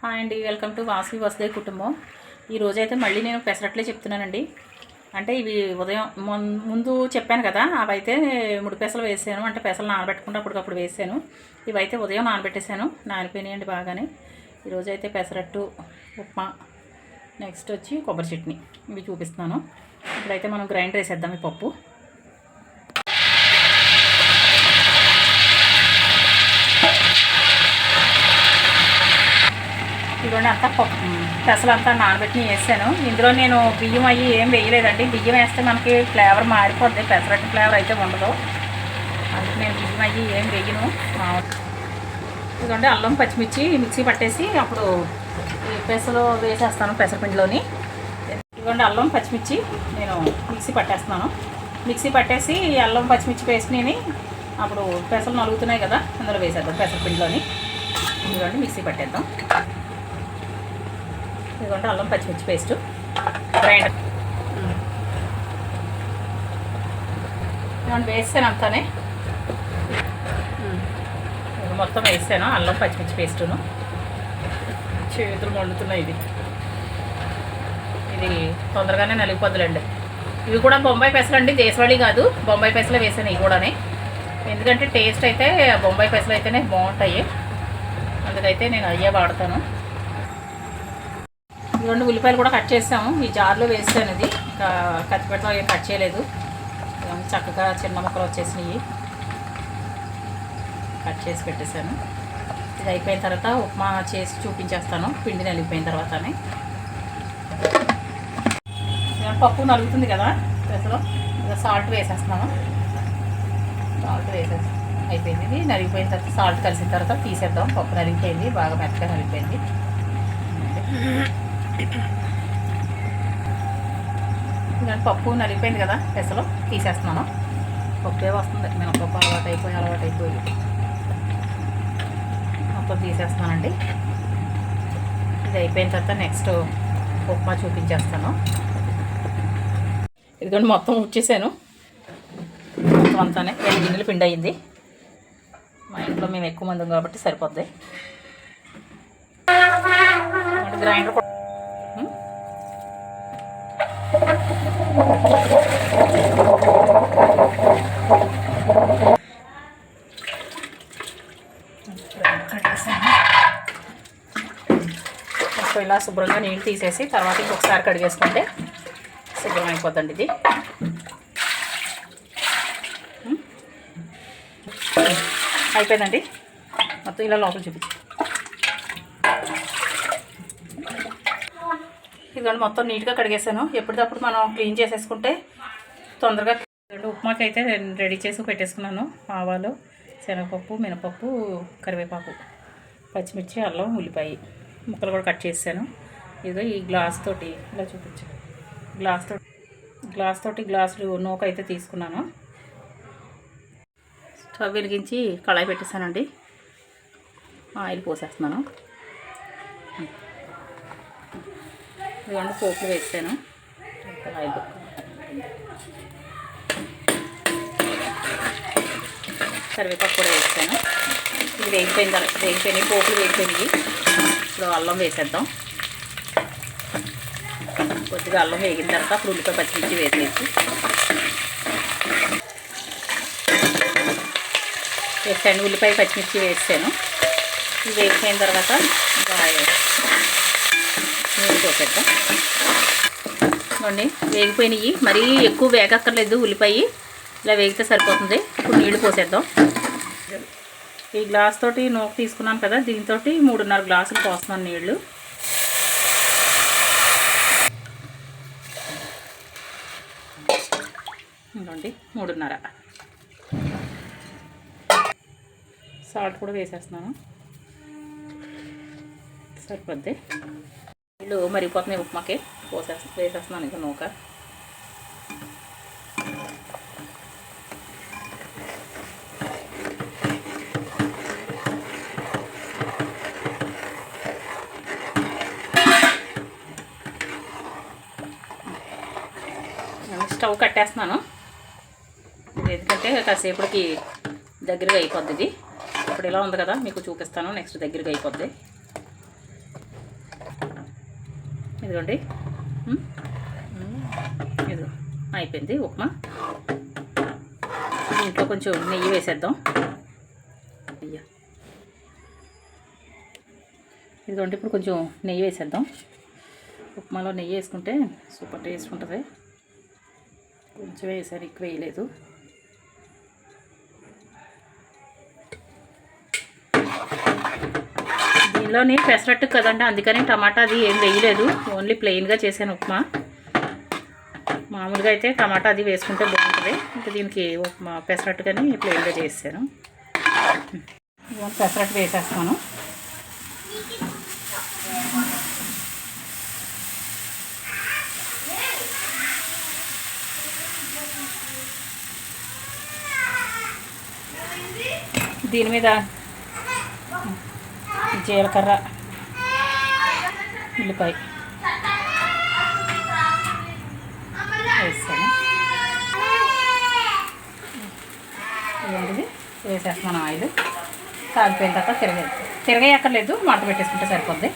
Hi అండి welcome to Vasavi Vasudev కుటుంబం. ఈరోజు అయితే మళ్ళీ నేను పెసరట్లే చెప్తున్నానండి. అంటే ఇవి ఉదయం ముందు చెప్పాను కదా అవైతే ముడి పెసలు వేసాను. అంటే పెసలు నానబెట్టకుండా అప్పటికప్పుడు వేసాను. ఇవైతే ఉదయం నానబెట్టేశాను. నానిపోయినాయండి బాగానే. ఈరోజు అయితే పెసరట్టు ఉప్మా నెక్స్ట్ వచ్చి కొబ్బరి చట్నీ. ఇవి చూపిస్తున్నాను. ఇప్పుడైతే మనం గ్రైండర్ వేసేద్దాం ఈ పప్పు. ఇదిగోండి అంతా పప్పు పెసలు అంతా నానబెట్టి వేసాను. ఇందులో నేను బియ్యం అయ్యి ఏం వేయలేదండి. బియ్యం వేస్తే మనకి ఫ్లేవర్ మారిపోద్ది. పెసరట్టు ఫ్లేవర్ అయితే ఉండదు. అందుకు నేను బియ్యం అయ్యి ఏం వేయను. ఇదిగోండి అల్లం పచ్చిమిర్చి మిక్సీ పట్టేసి అప్పుడు పెసలు వేసేస్తాను పెసరపిండిలోని. ఇదిగోండి అల్లం పచ్చిమిర్చి నేను మిక్సీ పట్టేస్తున్నాను. మిక్సీ పట్టేసి అల్లం పచ్చిమిర్చి పేస్ట్ని అప్పుడు పెసలు నలుగుతున్నాయి కదా అందులో వేసేద్దాం పెసరపిండిలోని. ఇదిగోండి మిక్సీ పట్టేద్దాం. ఇదిగోంటే అల్లం పచ్చిమిర్చి పేస్ట్. గ్రైండర్ ఇదిగోండి వేస్తాను అంతానే. మొత్తం వేసాను అల్లం పచ్చిమిర్చి పేస్టును. చేతులు మండుతున్నాయి ఇది ఇది తొందరగానే నలిగిపోద్దులండి. ఇవి కూడా బొంబాయి పెసలండి దేశవాళీ కాదు. బొంబాయి పెసలు వేసాను ఇవి కూడానే. ఎందుకంటే టేస్ట్ అయితే బొంబాయి పెసలు అయితేనే బాగుంటాయి. అందుకైతే నేను అయ్యే వాడతాను. రెండు ఉల్లిపాయలు కూడా కట్ చేసాము. ఈ జార్లో వేసాను ఇది. ఇంకా కత్తిపెట్టలో ఏం కట్ చేయలేదు. చక్కగా చిన్న ముక్కలు వచ్చేసినాయి. కట్ చేసి పెట్టేశాను. ఇది అయిపోయిన తర్వాత ఉప్మా చేసి చూపించేస్తాను. పిండి నలిగిపోయిన తర్వాతనే. పప్పు నలుగుతుంది కదా? పెసలో సాల్ట్ వేసేస్తున్నాను. సాల్ట్ వేసేసి అయిపోయింది. ఇది నలిగిపోయిన తర్వాత సాల్ట్ కలిసిన తర్వాత తీసేద్దాం. పప్పు నలిగిపోయింది. బాగా మెత్తగా నలిగిపోయింది. ఇలాంటి పప్పు నలిగిపోయింది కదా పెసలు తీసేస్తున్నాను. పప్పే వస్తుంది. మినపప్పు అలవాటు అయిపోయి అలవాటు అయిపోయి మొత్తం తీసేస్తున్నానండి ఇది అయిపోయిన తర్వాత నెక్స్ట్ ఉప్మా చూపించేస్తాను. ఇదిగోండి మొత్తం ఉచ్చేసాను. మొత్తం అంతానే రెండు గిన్నెలు పిండి అయింది. మా ఇంట్లో మేము ఎక్కువ మంది కాబట్టి సరిపోద్ది. గ్రైండర్ కూడా ఉం? సో ఇలా శుభ్రంగా నీళ్ళు తీసేసి తర్వాత ఇంకొకసారి కడిగేసుకుంటే శుభ్రం అయిపోద్దండి ఇది అయిపోయిందండి? మొత్తం ఇలా లోపల చూపించి. ఇదిగోండి మొత్తం నీట్గా కడిగేసాను ఎప్పటికప్పుడు మనం క్లీన్ చేసేసుకుంటే తొందరగా రెండు ఉప్మాకి అయితే రెడీ చేసి పెట్టేసుకున్నాను. ఆవాలు శనగపప్పు మినపప్పు కరివేపాకు పచ్చిమిర్చి అల్లం ఉల్లిపాయ ముక్కలు కూడా కట్ చేసాను ఇదిగో ఈ గ్లాస్ తోటి ఇలా చూపించు గ్లాస్ తోటి గ్లాస్ తోటి గ్లాసులు నూక అయితే తీసుకున్నాను. స్టవ్ వెలిగించి కళాయి పెట్టేసానండి ఆయిల్ పోసేస్తున్నాను. ఇదిగోండి పోపులు వేసాను. కరివేపాకు కూడా వేసాను. ఇది వేగిపోయిన తర్వాత వేగిపోయినాయి పోపులు వేగిపోయినాయి ఇప్పుడు అల్లం వేసేద్దాం. కొద్దిగా అల్లం వేగిన తర్వాత అప్పుడు ఉల్లిపాయ పచ్చిమిర్చి వేసేసి వేసాను. ఉల్లిపాయ పచ్చిమిర్చి వేసాను. ఇది వేగిపోయిన తర్వాత నూనె పోసేద్దాం చూడండి వేగిపోయినాయి. మరీ ఎక్కువ వేగక్కర్లేదు ఉల్లిపాయ. ఇలా వేగితే సరిపోతుంది. ఇప్పుడు నీళ్ళు పోసేద్దాం. ఈ గ్లాస్ తోటి నూక తీసుకున్నాను కదా దీంతో మూడున్నర గ్లాసులు పోస్తున్నాను నీళ్ళు. ఇదిగోండి మూడున్నర. సాల్ట్ కూడా వేసేస్తున్నాను. సరిపోద్ది. నీళ్ళు మరిగిపోతున్నాయి ఉప్మాకి పోసేస్తా వేసేస్తున్నాను ఇంకా నూక. స్టవ్ కట్టేస్తున్నాను. ఎందుకంటే కాసేపటికి దగ్గరగా అయిపోద్ది ఇది. ఇప్పుడు ఇలా ఉంది కదా మీకు చూపిస్తాను. నెక్స్ట్ దగ్గరగా అయిపోద్ది. ఇదిగోండి. ఇది ఇదిగో అయిపోయింది ఉప్మా. దీంట్లో కొంచెం నెయ్యి వేసేద్దాం. అయ్యా. ఇదిగోండి ఇప్పుడు కొంచెం నెయ్యి వేసేద్దాం. ఉప్మాలో నెయ్యి వేసుకుంటే సూపర్ టేస్ట్ ఉంటుంది. కొంచెం వేసాను ఎక్కువ వేయలేదు. దీనిలోని పెసరట్టు కదండి అందుకని టమాటా అది ఏం వేయలేదు. ఓన్లీ ప్లెయిన్గా చేశాను ఉప్మా. మామూలుగా అయితే టమాటా అది వేసుకుంటే బాగుంటుంది. ఇంకా దీనికి ఉప్మా పెసరట్టు కానీ ప్లెయిన్గా చేసాను. పెసరట్టు వేసేస్తాను. దీని మీద జీలకర్ర ఉల్లిపాయ వేస్తాను ఇలాంటిది వేసేస్తున్నాను ఆయిల్. కాగిపోయిన తర్వాత తిరగ తిరగేయక్కర్లేదు మంట పెట్టేసుకుంటే సరిపోద్ది.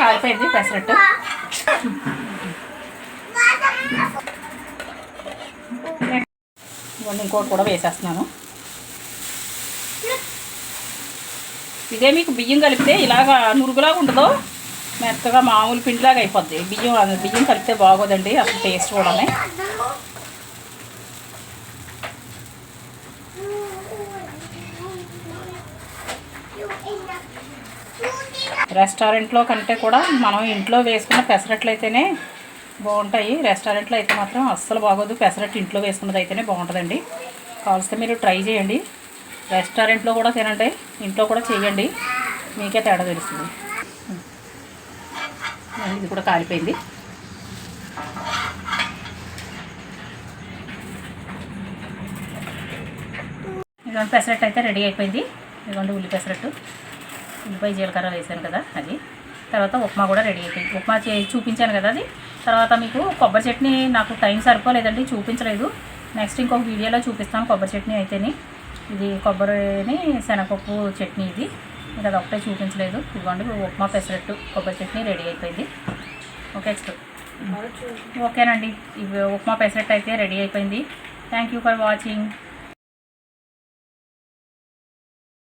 కాలిపోయింది పెసరట్టు. ఇవన్నీ ఇంకోటి కూడా వేసేస్తున్నాను. ఇదే మీకు బియ్యం కలిపితే ఇలాగా నురుగులాగా ఉండదు మెత్తగా మామూలు పిండిలాగా అయిపోద్ది. బియ్యం బియ్యం కలిపితే బాగోదండి అసలు టేస్ట్ కూడా రెస్టారెంట్లో కంటే కూడా మనం ఇంట్లో వేసుకున్న పెసరట్లు అయితేనే బాగుంటాయి. రెస్టారెంట్లో అయితే మాత్రం అస్సలు బాగోదు. పెసరట్టు ఇంట్లో వేసుకున్నది అయితేనే బాగుంటుందండి. కావాల్సితే మీరు ట్రై చేయండి. రెస్టారెంట్లో కూడా తినండి. ఇంట్లో కూడా చేయండి మీకే తేడా తెలుస్తుంది. ఇది కూడా కాలిపోయింది. ఇదిగోండి పెసరట్టు అయితే రెడీ అయిపోయింది. ఇదిగోండి ఉల్లి పెసరట్టు. ఉల్లిపాయ జీలకర్ర వేసాను కదా అది. తర్వాత ఉప్మా కూడా రెడీ అయిపోయింది. ఉప్మా చే చూపించాను కదా అది. తర్వాత మీకు కొబ్బరి చట్నీ నాకు టైం సరిపోలేదండి చూపించలేదు. నెక్స్ట్ ఇంకొక వీడియోలో చూపిస్తాను కొబ్బరి చట్నీ అయితేని. ఇది కొబ్బరిని శనగపప్పు చట్నీ ఇది. ఇంకా అది ఒకటే చూపించలేదు. ఇదిగోండి ఉప్మా పెసరట్టు కొబ్బరి చట్నీ రెడీ అయిపోయింది. ఓకే ఓకేనండి. ఇవి ఉప్మా పెసరట్టు అయితే రెడీ అయిపోయింది. Thank you for watching